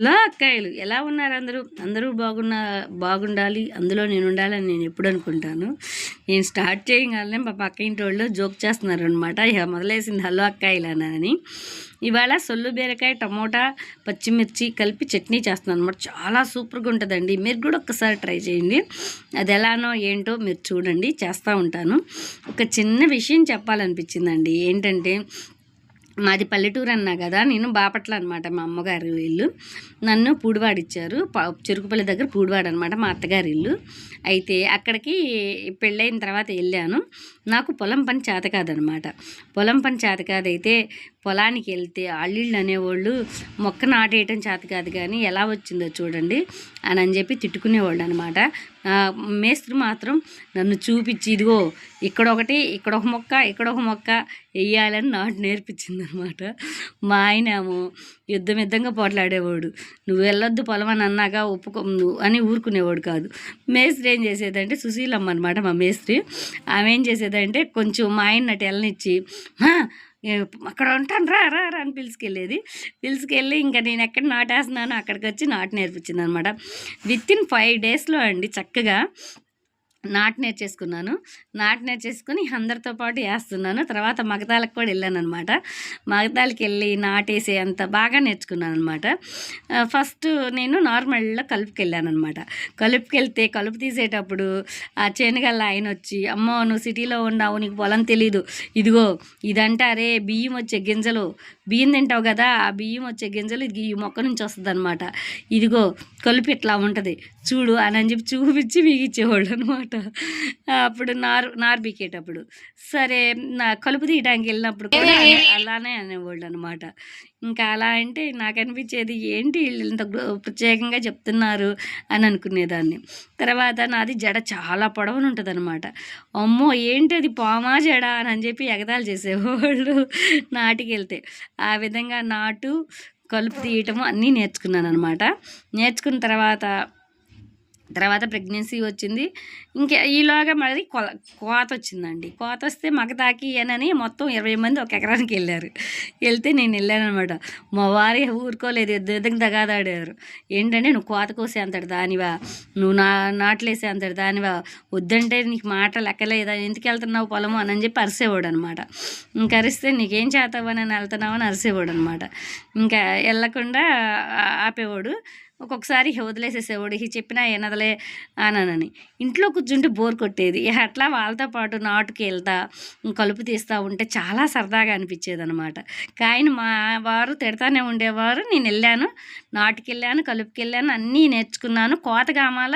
లో అక్కాయిలు. ఎలా ఉన్నారు అందరూ? అందరూ బాగున్న బాగుండాలి. అందులో నేను ఉండాలని నేను ఎప్పుడు అనుకుంటాను. నేను స్టార్ట్ చేయగానే మా పక్క ఇంటి వాళ్ళు జోక్ చేస్తున్నారు అనమాట ఇక మొదలేసింది హలో అక్కాయిలు అని. ఇవాళ సొల్లు బీరకాయ టమోటా పచ్చిమిర్చి కలిపి చట్నీ చేస్తున్నాను అనమాట చాలా సూపర్గా ఉంటుందండి. మీరు కూడా ఒక్కసారి ట్రై చేయండి. అది ఎలానో ఏంటో మీరు చూడండి. చేస్తూ ఉంటాను. ఒక చిన్న విషయం చెప్పాలనిపించిందండి. ఏంటంటే మాది పల్లెటూరు అన్నా కదా నేను బాపట్ల అనమాట మా అమ్మగారి ఇల్లు. నన్ను పూడివాడిచ్చారు. చెరుకుపల్లి దగ్గర పూడివాడు అనమాట మా అత్తగారి ఇల్లు. అయితే అక్కడికి పెళ్ళైన తర్వాత వెళ్ళాను. నాకు పొలం పని చేత కాదనమాట. పొలం పని చేత కాదైతే పొలానికి వెళ్తే అల్లిళ్ళు అనేవాళ్ళు మొక్క నాటేయటం చేత కాదు కానీ ఎలా వచ్చిందో చూడండి అని అని చెప్పి తిట్టుకునేవాళ్ళు అనమాట. మేస్త్రి మాత్రం నన్ను చూపించి ఇదిగో ఇక్కడ ఒకటి ఇక్కడ ఒక మొక్క ఇక్కడ ఒక మొక్క వేయాలని నాటు నేర్పించింది అనమాట. మా ఆయనేమో యుద్ధం యుద్ధంగా పోట్లాడేవాడు. నువ్వు వెళ్ళొద్దు పొలం అని అన్నాక ఒప్పుకో అని ఊరుకునేవాడు కాదు. మేస్త్రి ఏం చేసేదంటే సుశీలమ్మ అనమాట మా మేస్త్రి. ఆమె ఏం చేసేదంటే కొంచెం మా ఆయన నటు అక్కడ ఉంటాను రా రా రా అని పిలుచుకెళ్ళేది పిలుచుకెళ్ళి ఇంకా నేను ఎక్కడ నాటేస్తున్నానో అక్కడికి వచ్చి నాటు నేర్పించింది అనమాట విత్ ఇన్ ఫైవ్ డేస్లో అండి చక్కగా నాటు నేర్చేసుకున్నాను నాట్ నేర్చేసుకుని అందరితో పాటు వేస్తున్నాను. తర్వాత మగతాలకు కూడా వెళ్ళాను అనమాట మగతాలకి వెళ్ళి నాటేసే అంత బాగా నేర్చుకున్నాను అనమాట ఫస్ట్ నేను నార్మల్లో కలుపుకి వెళ్ళాను అనమాట కలుపుకెళ్తే కలుపు తీసేటప్పుడు ఆ చేనుగల్ల ఆయన వచ్చి అమ్మో నువ్వు సిటీలో ఉన్నావు నీకు పొలం తెలీదు. ఇదిగో ఇదంటారే బియ్యం వచ్చే గింజలు. బియ్యం తింటావు కదా ఆ బియ్యం వచ్చే గింజలు ఇది ఈ మొక్క నుంచి వస్తుంది అనమాట ఇదిగో కలుపు ఇట్లా ఉంటుంది. చూడు అని అని చెప్పి చూపించి ఇచ్చేవాళ్ళు అనమాట అప్పుడు నారు నారు బీకేటప్పుడు సరే నా కలుపు తీయడానికి వెళ్ళినప్పుడు కూడా అలానే అనేవాళ్ళు అనమాట ఇంకా అలా అంటే నాకు అనిపించేది ఏంటి వీళ్ళు ఇంత ప్రత్యేకంగా చెప్తున్నారు? అని అనుకునేదాన్ని. తర్వాత నాది జడ చాలా పొడవును ఉంటుంది అనమాట అమ్మో! ఏంటి అది పామా జడ? అని అని చెప్పి ఎగతాలు చేసేవాళ్ళు నాటికి వెళ్తే ఆ విధంగా నాటు కలుపు తీయటము అన్నీ నేర్చుకున్నాను అనమాట నేర్చుకున్న తర్వాత తర్వాత ప్రెగ్నెన్సీ వచ్చింది. ఇంకా ఈలోగా మరి కొల కోత వచ్చిందండి. కోత వస్తే మగ అని మొత్తం ఇరవై మంది ఒక ఎకరానికి వెళ్ళారు. వెళ్తే నేను వెళ్ళాను అనమాట మా వారి ఊరుకోలేదు ఎద్దరికి దగాదాడారు. ఏంటంటే నువ్వు కోత కోసే అంతటి దానివా? నువ్వు నా నాట్లేసే అంతటి దానివా? వద్దంటే నీకు మాట లెక్కలేదా? ఎందుకు వెళ్తున్నావు పొలము? అని చెప్పి అరిసేవాడు అనమాట ఇంకా అరిస్తే నీకేం చేస్తావని వెళ్తున్నావు అని అరిసేవాడు అనమాట ఇంకా వెళ్ళకుండా ఆపేవాడు. ఒక్కొక్కసారి వదిలేసేసేవాడు ఈ చెప్పినా ఎనదలే అనని ఇంట్లో కూర్చుంటే బోర్ కొట్టేది. అట్లా వాళ్ళతో పాటు నాటుకి వెళ్తా కలుపు తీస్తూ ఉంటే చాలా సరదాగా అనిపించేది అనమాట కానీ మా వారు తిడతానే ఉండేవారు. నేను వెళ్ళాను నాటుకు వెళ్ళాను కలుపుకి వెళ్ళాను అన్నీ నేర్చుకున్నాను. కోత కామాల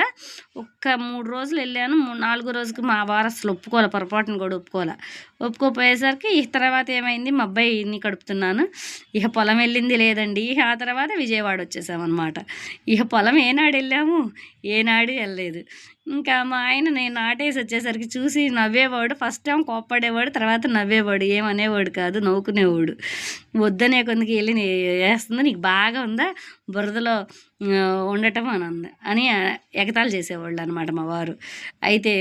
ఒక్క మూడు రోజులు వెళ్ళాను. నాలుగో రోజుకి మా వారు అసలు ఒప్పుకోలే పొరపాటును కూడా ఒప్పుకోలే. ఒప్పుకోపోయేసరికి ఈ తర్వాత ఏమైంది? మా అబ్బాయిని కడుపుతున్నాను. ఇక పొలం వెళ్ళింది లేదండి. ఆ తర్వాత విజయవాడ వచ్చేసామన్నమాట. ఇక పొలం ఏనాడు వెళ్ళాము? ఏనాడు వెళ్ళలేదు. ఇంకా మా ఆయన నేను నాటేసి వచ్చేసరికి చూసి నవ్వేవాడు. ఫస్ట్ టైం కోప్పడేవాడు తర్వాత నవ్వేవాడు. ఏమనేవాడు కాదు నవ్వుకునేవాడు. వద్దనే కొందికి వెళ్ళి వేస్తుంది నీకు బాగా ఉందా? బురదలో ఉండటం అని అంది. అని ఎగతాలు చేసేవాళ్ళు అనమాట మా వారు. అయితే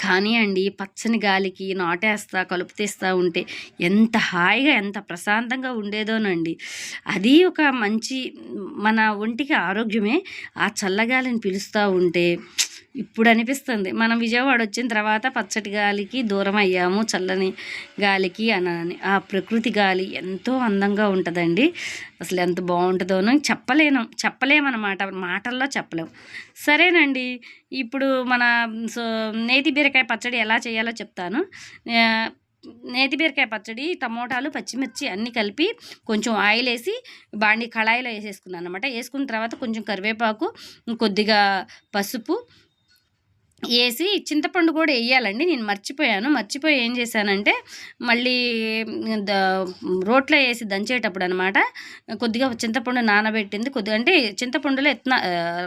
కానీ అండి పచ్చని గాలికి నాటేస్తా కలుపు తీస్తూ ఉంటే ఎంత హాయిగా ఎంత ప్రశాంతంగా ఉండేదోనండి. అది ఒక మంచి మన ఒంటికి ఆరోగ్యమే. ఆ చల్లగాలిని పిలుస్తూ ఉంటే ఇప్పుడు అనిపిస్తుంది. మనం విజయవాడ వచ్చిన తర్వాత పచ్చటి గాలికి దూరం అయ్యాము చల్లని గాలికి అని ఆ ప్రకృతి గాలి ఎంతో అందంగా ఉంటుందండి. అసలు ఎంత బాగుంటుందోనో చెప్పలేను. చెప్పలేమన్నమాట. మాటల్లో చెప్పలేము సరేనండి. ఇప్పుడు మన సో నేతి బీరకాయ పచ్చడి ఎలా చేయాలో చెప్తాను. నేతి బీరకాయ పచ్చడి టమోటాలు పచ్చిమిర్చి అన్నీ కలిపి కొంచెం ఆయిల్ వేసి బాండి కళాయిలో వేసేసుకున్నాను అనమాట వేసుకున్న తర్వాత కొంచెం కరివేపాకు కొద్దిగా పసుపు వేసి చింతపండు కూడా వేయాలండి నేను మర్చిపోయాను. మర్చిపోయి ఏం చేశానంటే మళ్ళీ ద రోట్లో వేసి దంచేటప్పుడు అనమాట కొద్దిగా చింతపండు నానబెట్టింది. కొద్దిగా అంటే చింతపండులో ఎత్న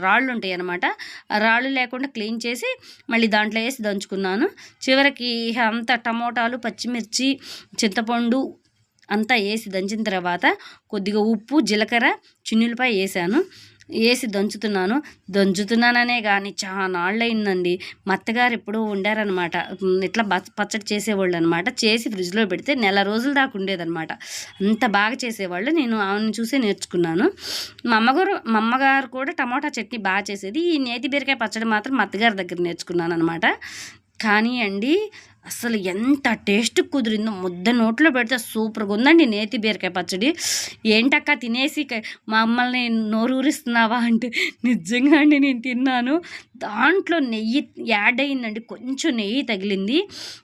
రాళ్ళు ఉంటాయి అనమాట ఆ రాళ్ళు లేకుండా క్లీన్ చేసి మళ్ళీ దాంట్లో వేసి దంచుకున్నాను. చివరికి అంత టమోటాలు పచ్చిమిర్చి చింతపండు అంతా వేసి దంచిన తర్వాత కొద్దిగా ఉప్పు జీలకర్ర చిన్నులపై వేసాను వేసి దంచుతున్నాను. దంచుతున్నాననే కానీ చాలా అయిందండి మా అత్తగారు ఎప్పుడూ ఉండారనమాట ఇట్లా పచ్చడి చేసేవాళ్ళు అనమాట చేసి ఫ్రిడ్జ్లో పెడితే నెల రోజుల దాకా ఉండేదనమాట. అంత బాగా చేసేవాళ్ళు. నేను ఆమెను చూసే నేర్చుకున్నాను. మా అమ్మగారు మా అమ్మగారు కూడా టమాటా చట్నీ బాగా చేసేది. ఈ నేతి బీరకాయ పచ్చడి మాత్రం మా అత్తగారి దగ్గర నేర్చుకున్నాను అనమాట కానీ అండి అసలు ఎంత టేస్ట్ కుదిరిందో ముద్ద నోట్లో పెడితే సూపర్గా ఉందండి నేతి బీరకాయ పచ్చడి. ఏంటక్క తినేసి మమ్మల్ని నోరూరిస్తున్నావా అంటే నిజంగా అండి నేను తిన్నాను. దాంట్లో నెయ్యి యాడ్ అయిందండి కొంచెం నెయ్యి తగిలింది.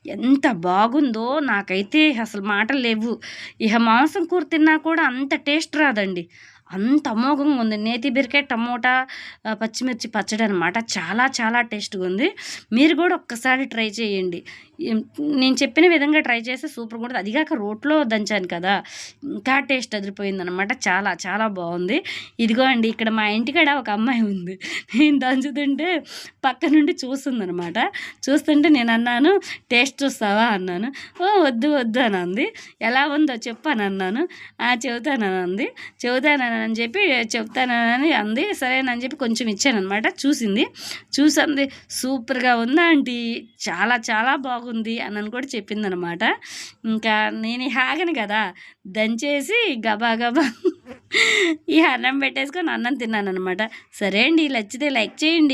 ఎంత బాగుందో నాకైతే అసలు మాటలు లేవు. ఇక మాంసం కూర తిన్నా కూడా అంత టేస్ట్ రాదండి. అంత అమోఘంగా ఉంది. నేతి బీరకాయ టమోటా పచ్చిమిర్చి పచ్చడి అనమాట చాలా చాలా టేస్ట్గా ఉంది. మీరు కూడా ఒక్కసారి ట్రై చేయండి. నేను చెప్పిన విధంగా ట్రై చేస్తే సూపర్గా అది అదిగాక రోట్లో దంచాను కదా ఇంకా టేస్ట్ అదిరిపోయిందనమాట చాలా చాలా బాగుంది. ఇదిగో అండి ఇక్కడ మా ఇంటికాడ ఒక అమ్మాయి ఉంది. నేను దంచుతుంటే పక్క నుండి చూస్తుందనమాట చూస్తుంటే నేను అన్నాను టేస్ట్ చూస్తావా? అన్నాను. ఓ వద్దు వద్దు అని అంది. ఎలా ఉందో చెప్పాను అన్నాను. చెబుతానని అంది. చెబుతానని అని చెప్పి చెప్తానని అంది. సరేనని చెప్పి కొంచెం ఇచ్చాను అనమాట చూసింది. చూసింది. సూపర్గా ఉందా ఆంటీ? చాలా చాలా బాగుంది అని అని కూడా చెప్పింది అనమాట ఇంకా నేను హాగను కదా. దంచేసి గబా గబా ఈ అన్నం పెట్టేసుకొని అన్నం తిన్నాను అనమాట సరే అండి నచ్చితే లైక్ చేయండి.